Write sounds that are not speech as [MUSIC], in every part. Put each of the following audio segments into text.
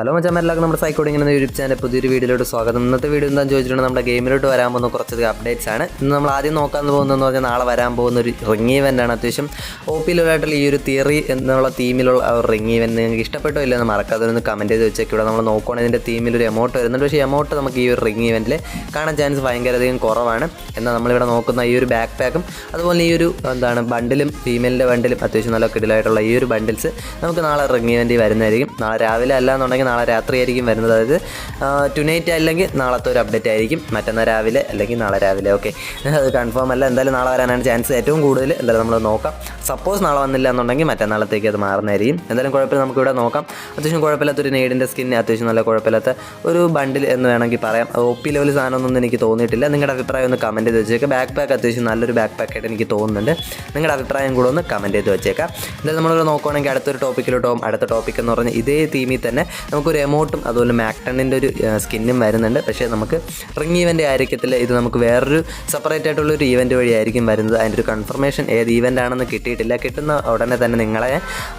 Hello മച്ചാൻ എല്ലാവർക്കും നമ്മുടെ സൈക്കോഡിംഗ് എന്ന യൂട്യൂബ് ചാനൽ പുതിയൊരു വീഡിയോയിലോട്ട് സ്വാഗതം. ഇന്നത്തെ വീഡിയോ എന്താണെന്ന് ചോദിച്ചിട്ടുണ്ടെങ്കിൽ നമ്മുടെ ഗെയിമിലോട്ട് വരാൻ പോകുന്ന കുറച്ച് അപ്ഡേറ്റ്സ് ആണ്. ഇന്ന് നമ്മൾ ആദ്യം നോക്കാൻ പോകുന്നതെന്ന് പറഞ്ഞാൽ നാളെ വരാൻ പോകുന്ന ഒരു റിംഗ് ഇവന്റ് ആണ്. അത്യാവശ്യം ഒ ഓപ്പിയിലായിട്ടുള്ള ഈ ഒരു തിയറി എന്നുള്ള തീമിലുള്ള ഒരു റിംഗ് ഇവന്റ് നിങ്ങൾക്ക് ഇഷ്ടപ്പെട്ടോ ഇല്ലെന്ന് മറക്കാതെ ഒന്ന് കമന്റ് ചെയ്ത് വെച്ചേക്കും. ഇവിടെ നമ്മൾ നോക്കുകയാണെങ്കിൽ ഇതിന്റെ തീമിലൊരു എമൗണ്ട് വരുന്നുണ്ട്. പക്ഷേ എമൗണ്ട് നമുക്ക് ഈ ഒരു റിംഗ് ഇവന്റിൽ കാണാൻ ചാൻസ് ഭയങ്കരധികം കുറവാണ്. എന്നാൽ നമ്മളിവിടെ നോക്കുന്ന ഈ ഒരു ബാക്ക് പാക്കും അതുപോലെ ഈ ഒരു എന്താണ് ബണ്ടിലും ഫീമെയിലിന്റെ ബണ്ടിലും അത്യാവശ്യം നല്ല കിടിലായിട്ടുള്ള ഈ ഒരു ബണ്ടിൽസ് നമുക്ക് നാളെ റിംഗ് ഇവന്റ് വരുന്നതായിരിക്കും. നാളെ രാവിലെ അല്ല എന്നുണ്ടെങ്കിൽ നാളെ രാത്രിയായിരിക്കും വരുന്നത്. അതായത് ടുനൈറ്റ് അല്ലെങ്കിൽ നാളത്തെ ഒരു അപ്ഡേറ്റ് ആയിരിക്കും. മറ്റന്നാൾ രാവിലെ അല്ലെങ്കിൽ നാളെ രാവിലെ. ഓക്കെ [LAUGHS] അത് കൺഫേം അല്ല. എന്തായാലും നാളെ വരാനാണ് ചാൻസ് ഏറ്റവും കൂടുതൽ. എന്തായാലും നമ്മൾ നോക്കാം. സപ്പോസ് നാളെ വന്നില്ല എന്നുണ്ടെങ്കിൽ മറ്റന്നാളത്തേക്ക് അത് മാറുന്നതായിരിക്കും. എന്തായാലും കുഴപ്പമില്ല. നമുക്കിവിടെ നോക്കാം. അത്യാവശ്യം കുഴപ്പമില്ലാത്ത ഒരു നെയ്ഡിന്റെ സ്കിൻ അത്യാവശ്യം നല്ല കുഴപ്പമില്ലാത്ത ഒരു ബണ്ടിൽ എന്ന് വേണമെങ്കിൽ പറയാം. ഒ പി ലെവൽ സാധനമൊന്നും എനിക്ക് തോന്നിയിട്ടില്ല. നിങ്ങളുടെ അഭിപ്രായം ഒന്ന് കമന്റ് ചെയ്ത് വെച്ചേക്കാം. ബാക്ക് പാക്ക് അത്യാവശ്യം നല്ലൊരു ബാക്ക് പാക്ക് ആയിട്ട് എനിക്ക് തോന്നുന്നുണ്ട്. നിങ്ങളുടെ അഭിപ്രായം കൂടെ ഒന്ന് കമന്റ് ചെയ്ത് വെച്ചേക്കാം. എന്തായാലും നമ്മളിവിടെ നോക്കുകയാണെങ്കിൽ അടുത്തൊരു ടോപ്പിക്കിലോട്ട് അടുത്ത ടോപ്പിക് എന്ന് പറഞ്ഞാൽ ഇതേ തീമിൽ തന്നെ നമുക്കൊരു എമൗണ്ടും അതുപോലെ മാക്ടണിന്റെ ഒരു സ്കിന്നും വരുന്നുണ്ട്. പക്ഷേ നമുക്ക് റിംഗ് ഈവന്റ് ആയിരിക്കത്തില്ല. ഇത് നമുക്ക് വേറൊരു സെപ്പറേറ്റ് ആയിട്ടുള്ള ഒരു ഈവന്റ് വഴിയായിരിക്കും വരുന്നത്. അതിന്റെ ഒരു കൺഫർമേഷൻ ഏത് ഈവന്റ് ആണെന്ന് കിട്ടിയിട്ടില്ല. കിട്ടുന്ന ഉടനെ തന്നെ നിങ്ങളെ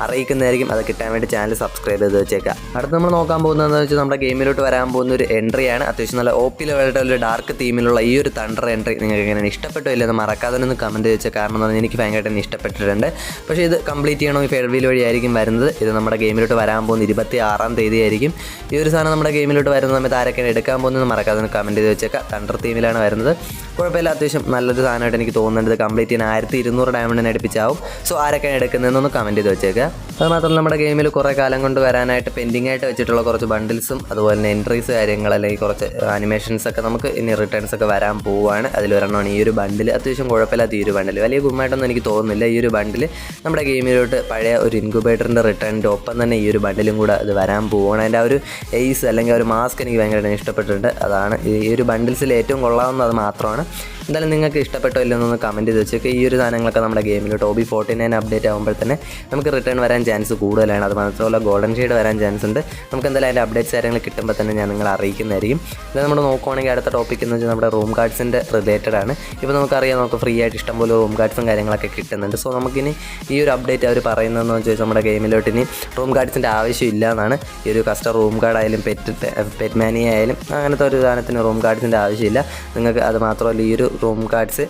അറിയിക്കുന്നതായിരിക്കും. അത് കിട്ടാൻ വേണ്ടി ചാനൽ സബ്സ്ക്രൈബ് ചെയ്ത് വെച്ചേക്കാം അടുത്ത് നമ്മൾ നോക്കാൻ പോകുന്നതെന്ന് വെച്ചാൽ നമ്മുടെ ഗെയിമിലോട്ട് വരാൻ പോകുന്ന ഒരു എൻട്രിയാണ് അത്യാവശ്യം നല്ല ഒ പി ലെവലിന്റെ ഒരു ഡാർക്ക് തീമിലുള്ള ഈ ഒരു തണ്ടർ എൻട്രി നിങ്ങൾക്ക് എങ്ങനെ ഇഷ്ടപ്പെട്ടോ ഇല്ലെന്ന് മറക്കാതെ ഒന്ന് കമന്റ് ചെയ്ത് കാരണം എന്ന് പറഞ്ഞാൽ എനിക്ക് ഭയങ്കരമായിട്ട് ഇഷ്ടപ്പെട്ടിട്ടുണ്ട്. പക്ഷേ ഇത് കംപ്ലീറ്റ് ചെയ്യണമെങ്കിൽ ഈ വഴിയായിരിക്കും വരുന്നത്. ഇത് നമ്മുടെ ഗെയിമിലോട്ട് വരാൻ പോകുന്ന ഇരുപത്തി ആറാം തീയതി ആയിരിക്കും. ഈ ഒരു സാധനം നമ്മുടെ ഗെയിമിലോട്ട് വരുന്ന സമയത്ത് ആരൊക്കെയാണ് എടുക്കാൻ പോകുന്നത് മറക്കാതെ കമന്റ് ചെയ്ത് വെച്ചേക്കാം. തണ്ടർ തീമിലാണ് വരുന്നത്. കുഴപ്പമില്ല അത്യാവശ്യം നല്ലൊരു സാധനമായിട്ട് എനിക്ക് തോന്നുന്നുണ്ട്. കംപ്ലീറ്റ് ചെയ്യാൻ ആയിരത്തി ഇരുന്നൂറ് ഡയമണ്ടിന് അടുപ്പിച്ചാവും. സോ ആരൊക്കെയാണ് എടുക്കുന്നതെന്നൊന്ന് കമന്റ് ചെയ്ത് വെച്ചേക്കുക അത് മാത്രമല്ല നമ്മുടെ ഗെയിമിൽ കുറേ കാലം കൊണ്ട് വരാനായിട്ട് പെൻഡിങ് ആയിട്ട് വെച്ചിട്ടുള്ള കുറച്ച് ബണ്ടിൽസും അതുപോലെ തന്നെ എൻട്രീസ് കാര്യങ്ങൾ അല്ലെങ്കിൽ കുറച്ച് അനിമേഷൻസ് ഒക്കെ നമുക്ക് ഇനി റിട്ടേൺസ് ഒക്കെ വരാൻ പോവുകയാണ്. അതിൽ അതിലൊരെണ്ണമാണ് ഈ ഒരു ബണ്ടിൽ അത്യാവശ്യം കുഴപ്പമില്ലാത്ത ഈ ഒരു ബണ്ടിൽ വലിയ ഗുമ്മായിട്ടൊന്നും എനിക്ക് തോന്നുന്നില്ല ഈ ഒരു ബണ്ടിൽ നമ്മുടെ ഗെയിമിലോട്ട് പഴയ ഒരു ഇൻക്യുബേറ്ററിന്റെ റിട്ടേണിന്റെ ഒപ്പം തന്നെ ഈ ഒരു ബണ്ടിലും കൂടെ അത് വരാൻ പോവുകയാണ് അതിന്റെ ആ ഒരു എയ്സ് അല്ലെങ്കിൽ ആ ഒരു മാസ്ക് എനിക്ക് ഭയങ്കരമായിട്ട് ഇഷ്ടപ്പെട്ടിട്ടുണ്ട്. അതാണ് ഈ ഒരു ബണ്ടിൽസിൽ ഏറ്റവും കൊള്ളാവുന്നത് മാത്രമാണ്. എന്തായാലും നിങ്ങൾക്ക് ഇഷ്ടപ്പെട്ടോ ഇല്ലെന്നൊന്ന് കമന്റ് ചെയ്ത് വെച്ചേക്ക്. ഈ ഒരു സാധനങ്ങളൊക്കെ നമ്മുടെ ഗെയിമിൽ ടോബി ഫോർട്ടി നയൻ അപ്ഡേറ്റ് ആകുമ്പോൾ തന്നെ നമുക്ക് റിട്ടേൺ വരാൻ ചാൻസ് കൂടുതലാണ്. അത് മാത്രമല്ല ഗോൾഡൻ ഷെയ്ഡ് വരാൻ ചാൻസ് ഉണ്ട്. നമുക്ക് എന്തായാലും അതിന്റെ അപ്ഡേറ്റ്സ് കാര്യങ്ങൾ കിട്ടുമ്പോൾ തന്നെ ഞാൻ നിങ്ങളെ അറിയിക്കുന്നതായിരിക്കും. ഇത് നമ്മൾ നോക്കുവാണെങ്കിൽ അടുത്ത ടോപ്പിക് എന്ന് വെച്ചാൽ നമ്മുടെ റൂം കാർഡ്സിന്റെ റിലേറ്റഡ് ആണ്. ഇപ്പോൾ നമുക്കറിയാം നമുക്ക് ഫ്രീ ആയിട്ട് ഇഷ്ടംപോലെ റൂം കാർഡ്സും കാര്യങ്ങളൊക്കെ കിട്ടുന്നുണ്ട്. സോ നമുക്കിനി ഈ ഒരു അപ്ഡേറ്റ് അവർ പറയുന്നതെന്ന് വെച്ചാൽ നമ്മുടെ ഗെയിമിലോട്ട് ഇനി റൂം കാർഡ്സിന്റെ ആവശ്യമില്ല എന്നാണ്. ഈ ഒരു കസ്റ്റർ റൂം കാർഡ് ആയാലും പെറ്റ് പെറ്റ് മാനി ആയാലും അങ്ങനത്തെ ഒരു സാധനത്തിന് റൂം കാർഡ്സിന്റെ ആവശ്യമില്ല നിങ്ങൾക്ക് അത് മാത്രമല്ല ഈ ഒരു റൂം കാർഡ്സ്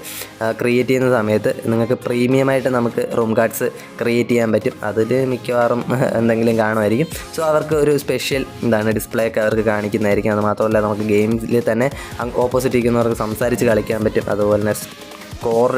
ക്രിയേറ്റ് ചെയ്യുന്ന സമയത്ത് നിങ്ങൾക്ക് പ്രീമിയമായിട്ട് നമുക്ക് റൂം കാർഡ്സ് ക്രിയേറ്റ് ചെയ്യാൻ പറ്റും. അതിൽ മിക്കവാറും [LAUGHS] എന്തെങ്കിലും കാണുമായിരിക്കും. സോ അവർക്ക് ഒരു സ്പെഷ്യൽ എന്താണ് ഡിസ്പ്ലേ ഒക്കെ അവർക്ക് കാണിക്കുന്നതായിരിക്കും. അത് മാത്രമല്ല നമുക്ക് ഗെയിംസിൽ തന്നെ ഓപ്പോസിറ്റ് ഇരിക്കുന്നവർക്ക് സംസാരിച്ച് കളിക്കാൻ പറ്റും. അതുപോലെ തന്നെ സ്കോർ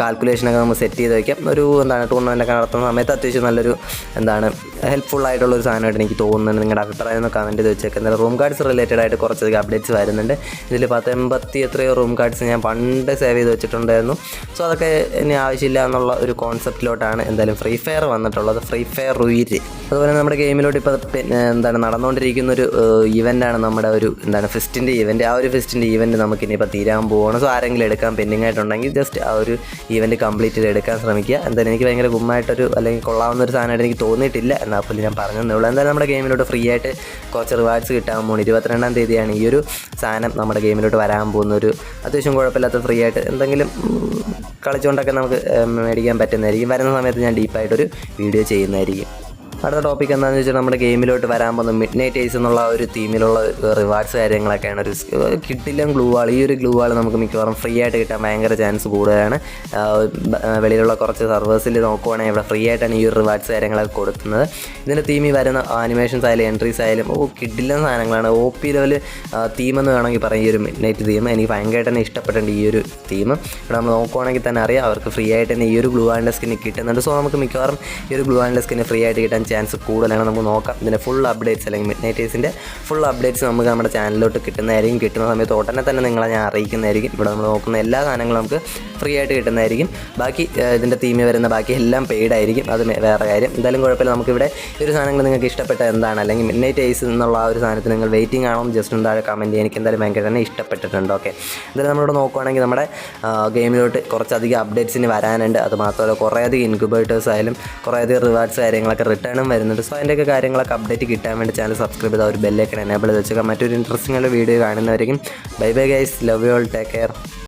കാൽക്കുലേഷനൊക്കെ നമ്മൾ സെറ്റ് ചെയ്ത് വയ്ക്കാം ഒരു എന്താണ് ടൂർണമെന്റൊക്കെ നടത്തുന്ന സമയത്ത് അത്യാവശ്യം നല്ലൊരു എന്താണ് ഹെൽപ്ഫുൾ ആയിട്ടുള്ള ഒരു സാധനമായിട്ട് എനിക്ക് തോന്നുന്നുണ്ട്. നിങ്ങളുടെ അഭിപ്രായം ഒന്ന് കമന്റ് ചെയ്ത് വെച്ചേക്കാം. എന്തായാലും റൂം കാർഡ്സ് റിലേറ്റഡ് ആയിട്ട് കുറച്ചധികം അപ്ഡേറ്റ്സ് വരുന്നുണ്ട്. ഇതിൽ പത്ത് എൺപത്തി എത്രയോ റൂം കാർഡ്സ് ഞാൻ പണ്ട് സേവ് ചെയ്ത് വെച്ചിട്ടുണ്ടായിരുന്നു. സോ അതൊക്കെ ഇനി ആവശ്യമില്ല എന്നുള്ള ഒരു കോൺസെപ്റ്റിലോട്ടാണ് എന്തായാലും ഫ്രീ ഫയർ വന്നിട്ടുള്ളത്. ഫ്രീ ഫയർ റുയിര് അതുപോലെ നമ്മുടെ ഗെയിമിലോട്ട് ഇപ്പോൾ പിന്നെ എന്താണ് നടന്നുകൊണ്ടിരിക്കുന്ന ഒരു ഇവന്റാണ് നമ്മുടെ ഒരു എന്താണ് ഫെസ്റ്റിന്റെ ഇവന്റ് ആ ഒരു ഫെസ്റ്റിന്റെ ഇവന്റ് നമുക്ക് ഇനിയിപ്പോൾ തീരാൻ പോകണം സോ ആരെങ്കിലും എടുക്കാൻ പെൻഡിങ് ആയിട്ടുണ്ടെങ്കിൽ ജസ്റ്റ് ആ ഒരു ഈവന്റ് കംപ്ലീറ്റ് ചെയ്ത് എടുക്കാൻ ശ്രമിക്കുക. എന്തായാലും എനിക്ക് ഭയങ്കര ഗുമ്മായിട്ടൊരു അല്ലെങ്കിൽ കൊള്ളാവുന്ന ഒരു സാധനമായിട്ട് എനിക്ക് തോന്നിയിട്ടില്ല. എന്നാൽ പോലും ഞാൻ പറഞ്ഞു ഉള്ളൂ എന്തായാലും നമ്മുടെ ഗെയിമിലോട്ട് ഫ്രീ ആയിട്ട് കുറച്ച് റിവാർഡ്സ് കിട്ടാൻ പോകുന്നു ഇരുപത്തിരണ്ടാം തീയതിയാണ് ഈ ഒരു സാധനം നമ്മുടെ ഗെയിമിലോട്ട് വരാൻ പോകുന്ന ഒരു അത്യാവശ്യം കുഴപ്പമില്ലാത്ത ഫ്രീ ആയിട്ട് എന്തെങ്കിലും കളിച്ചുകൊണ്ടൊക്കെ നമുക്ക് മേടിക്കാൻ പറ്റുന്നതായിരിക്കും. വരുന്ന സമയത്ത് ഞാൻ ഡീപ്പായിട്ടൊരു വീഡിയോ ചെയ്യുന്നതായിരിക്കും. അടുത്ത ടോപ്പിക് എന്താണെന്ന് വെച്ചാൽ നമ്മുടെ ഗെയിമിലോട്ട് വരാൻ പോകുന്ന മിഡ് നൈറ്റ് ഐസ് എന്നുള്ള ഒരു തീമിലുള്ള റിവാർഡ്സ് കാര്യങ്ങളൊക്കെയാണ് ഒരു കിട്ടില്ല ഗ്ലൂ വാൾ ഈ ഒരു ഗ്ലൂ വാൾ നമുക്ക് മിക്കവാറും ഫ്രീ ആയിട്ട് കിട്ടാൻ ഭയങ്കര ചാൻസ് കൂടുതലാണ്. വെളിയിലുള്ള കുറച്ച് സർവേഴ്സിൽ നോക്കുവാണെങ്കിൽ ഇവിടെ ഫ്രീ ആയിട്ടാണ് ഈ ഒരു റിവാർഡ്സ് കാര്യങ്ങളൊക്കെ കൊടുക്കുന്നത്. ഇതിന്റെ തീമിൽ വരുന്ന ആനിമേഷൻസ് ആയാലും എൻട്രീസ് ആയാലും ഓ കിട്ടില്ല സാധനങ്ങളാണ്. ഒ പി ലെവൽ തീമെന്ന് വേണമെങ്കിൽ പറയും ഈ ഒരു മിഡ് നൈറ്റ് തീം എനിക്ക് ഭയങ്കരമായിട്ട് തന്നെ ഇഷ്ടപ്പെട്ടിട്ടുണ്ട് ഈ ഒരു തീം ഇവിടെ നമ്മൾ നോക്കുവാണെങ്കിൽ തന്നെ അറിയാം അവർക്ക് ഫ്രീ ആയിട്ട് തന്നെ ഈ ഒരു ഗ്ലൂ ആൻഡ് സ്കിന് കിട്ടുന്നുണ്ട്. സോ നമുക്ക് മിക്കവാറും ഈ ഒരു ഗ്ലൂ ആൻഡ് സ്കിന് ഫ്രീ ആയിട്ട് കിട്ടാൻ ചാൻസ് കൂടുതലാണ്. നമുക്ക് നോക്കാം. ഇതിന്റെ ഫുൾ അപ്ഡേറ്റ്സ് അല്ലെങ്കിൽ മിഡ് നൈറ്റേഴ്സിന്റെ ഫുൾ അപ്ഡേറ്റ്സ് നമുക്ക് നമ്മുടെ ചാനലിലോട്ട് കിട്ടുന്നതായിരിക്കും. കിട്ടുന്ന സമയത്ത് ഉടനെ തന്നെ നിങ്ങളെ ഞാൻ അറിയിക്കുന്നതായിരിക്കും. ഇവിടെ നമ്മൾ നോക്കുന്ന എല്ലാ സാധനങ്ങളും നമുക്ക് ഫ്രീ ആയിട്ട് കിട്ടുന്നതായിരിക്കും. ബാക്കി ഇതിന്റെ തീമിൽ വരുന്ന ബാക്കി എല്ലാം പെയ്ഡ് ആയിരിക്കും. അത് വേറെ കാര്യം. എന്തായാലും കുഴപ്പമില്ല. നമുക്കിവിടെ ഈ ഒരു സാധനങ്ങൾ നിങ്ങൾക്ക് ഇഷ്ടപ്പെട്ട എന്താണ്? അല്ലെങ്കിൽ മിഡ് നൈറ്റ് ഐസ് എന്നുള്ള ആ ഒരു സാധനത്തിന് നിങ്ങൾ വെയിറ്റിംഗ് ആണോ ജസ്റ്റ് ഒന്ന് താഴെ കമന്റ് എനിക്ക് എന്തായാലും ഭയങ്കര തന്നെ ഇഷ്ടപ്പെട്ടിട്ടുണ്ട്. ഓക്കെ എന്തായാലും നമ്മളിവിടെ നോക്കുവാണെങ്കിൽ നമ്മുടെ ഗെയിമിലോട്ട് കുറച്ചധികം അപ്ഡേറ്റ്സിന് വരാനുണ്ട്. അത് മാത്രമല്ല കുറേയധികം ഇൻക്യുബേറ്റേഴ്സ് ആയാലും കുറേയധികം റിവാർഡ്സ് കാര്യങ്ങളൊക്കെ റിട്ടേണും വരുന്നുണ്ട്. സോ അതിന്റെയൊക്കെ കാര്യങ്ങളൊക്കെ അപ്ഡേറ്റ് കിട്ടാൻ വേണ്ടി ചാനൽ സബ്സ്ക്രൈബ് ചെയ്താൽ ഒരു ബെല്ലൈക്കൺ എനേബിൾ വെച്ചേക്കാം. മറ്റൊരു interesting video കാണുന്നവരെയും bye bye guys love you all take care